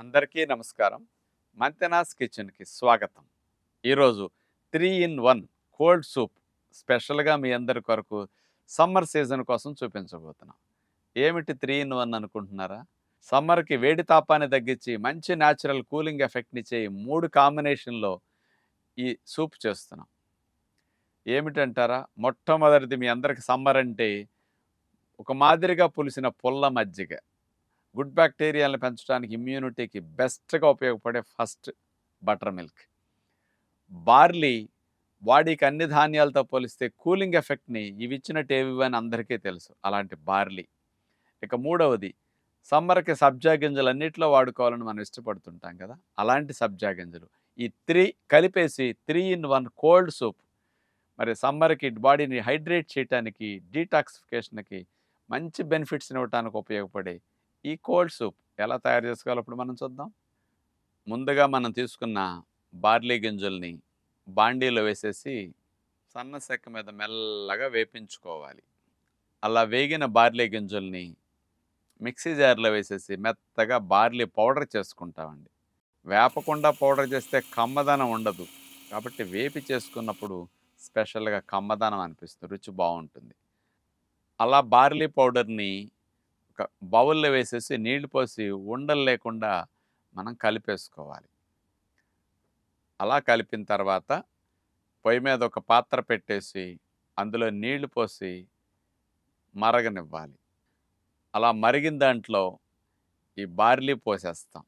అందరికీ నమస్కారం. మంతెనాస్ కిచెన్కి స్వాగతం. ఈరోజు three in one cold soup స్పెషల్గా మీ అందరి కొరకు సమ్మర్ సీజన్ కోసం చూపించబోతున్నాం. ఏమిటి త్రీ ఇన్ వన్ అనుకుంటున్నారా? సమ్మర్కి వేడి తాపాన్ని తగ్గించి మంచి న్యాచురల్ కూలింగ్ ఎఫెక్ట్ని చేయి మూడు కాంబినేషన్లో ఈ సూప్ చేస్తున్నాం. ఏమిటంటారా? మొట్టమొదటిది మీ అందరికి సమ్మర్ అంటే ఒక మాదిరిగా పులిసిన పుల్ల మజ్జిగ. గుడ్ బ్యాక్టీరియాలను పెంచడానికి ఇమ్యూనిటీకి బెస్ట్గా ఉపయోగపడే ఫస్ట్ బటర్ మిల్క్. బార్లీ బాడీకి అన్ని ధాన్యాలతో పోలిస్తే కూలింగ్ ఎఫెక్ట్ని ఇవి ఇచ్చినట్టు ఏవి అని అందరికీ తెలుసు. అలాంటి బార్లీ. ఇక మూడవది సమ్మర్కి సబ్జా గింజలు అన్నింటిలో వాడుకోవాలని మనం ఇష్టపడుతుంటాం కదా. అలాంటి సబ్జా గింజలు. ఈ త్రీ కలిపేసి three in one cold soup. మరి సమ్మర్కి బాడీని హైడ్రేట్ చేయడానికి డీటాక్సిఫికేషన్కి మంచి బెనిఫిట్స్ని ఇవ్వడానికి ఉపయోగపడే ఈ కోల్డ్ సూప్ ఎలా తయారు చేసుకోవాలో ఇప్పుడు మనం చూద్దాం. ముందుగా మనం తీసుకున్న బార్లీ గింజల్ని బాండీలో వేసేసి సన్న సెక్క మీద మెల్లగా వేపించుకోవాలి. అలా వేగిన బార్లీ గింజల్ని మిక్సీ జార్లో వేసేసి మెత్తగా బార్లీ పౌడర్ చేసుకుంటామండి. వేపకుండా పౌడర్ చేస్తే కమ్మదనం ఉండదు. కాబట్టి వేపి చేసుకున్నప్పుడు స్పెషల్గా కమ్మదనం అనిపిస్తుంది రుచి బాగుంటుంది. అలా బార్లీ పౌడర్ని బౌల్లో వేసేసి నీళ్ళు పోసి ఉండలు లేకుండా మనం కలిపేసుకోవాలి. అలా కలిపిన తర్వాత పొయ్యి మీద ఒక పాత్ర పెట్టేసి అందులో నీళ్ళు పోసి మరగనివ్వాలి. అలా మరిగిన దాంట్లో ఈ బార్లీ పోసేస్తాం.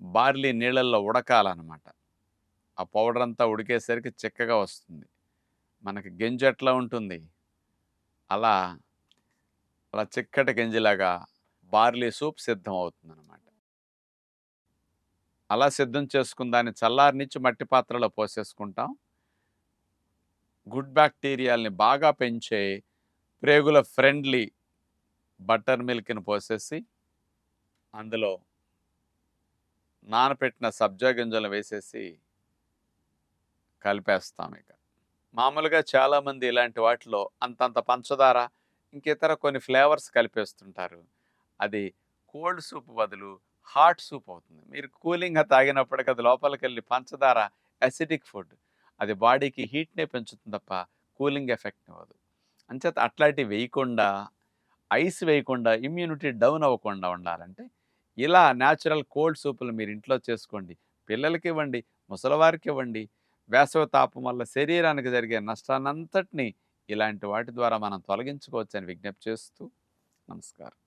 బార్లీ నీళ్ళల్లో ఉడకాలన్నమాట. ఆ పౌడర్ అంతా ఉడికేసరికి చిక్కగా వస్తుంది. మనకి గింజ ఎట్లా ఉంటుంది? అలా అలా చిక్కటి గింజలాగా బార్లీ సూప్ సిద్ధం అవుతుంది అనమాట అలా సిద్ధం చేసుకున్న దాన్ని చల్లారినిచ్చి మట్టి పాత్రలో పోసేసుకుంటాం. గుడ్ బ్యాక్టీరియాల్ని బాగా పెంచే ప్రేగుల ఫ్రెండ్లీ బటర్ మిల్క్ని పోసేసి అందులో నానపెట్టిన సబ్జా గింజలు వేసేసి కలిపేస్తాం ఇక. మామూలుగా చాలామంది ఇలాంటి వాటిలో అంతంత పంచదార ఇంకితర కొన్ని ఫ్లేవర్స్ కలిపేస్తుంటారు. అది కోల్డ్ సూప్ బదులు హాట్ సూప్ అవుతుంది. మీరు కూలింగ్గా తాగినప్పటికీ అది లోపలికి వెళ్ళి పంచదార అసిడిక్ ఫుడ్ అది బాడీకి హీట్నే పెంచుతుంది తప్ప కూలింగ్ ఎఫెక్ట్ ఇవ్వదు అంచేత అట్లాంటివి వేయకుండా ఐస్ వేయకుండా ఇమ్యూనిటీ డౌన్ అవ్వకుండా ఉండాలంటే ఇలా న్యాచురల్ కోల్డ్ సూపులు మీరు ఇంట్లో చేసుకోండి. పిల్లలకి ఇవ్వండి ముసలివారికి ఇవ్వండి. వేసవి తాపం వల్ల శరీరానికి జరిగే నష్టాన్నంతటినీ ఇలాంటి వాటి ద్వారా మనం తొలగించుకోవచ్చని విజ్ఞప్తి చేస్తూ నమస్కారం.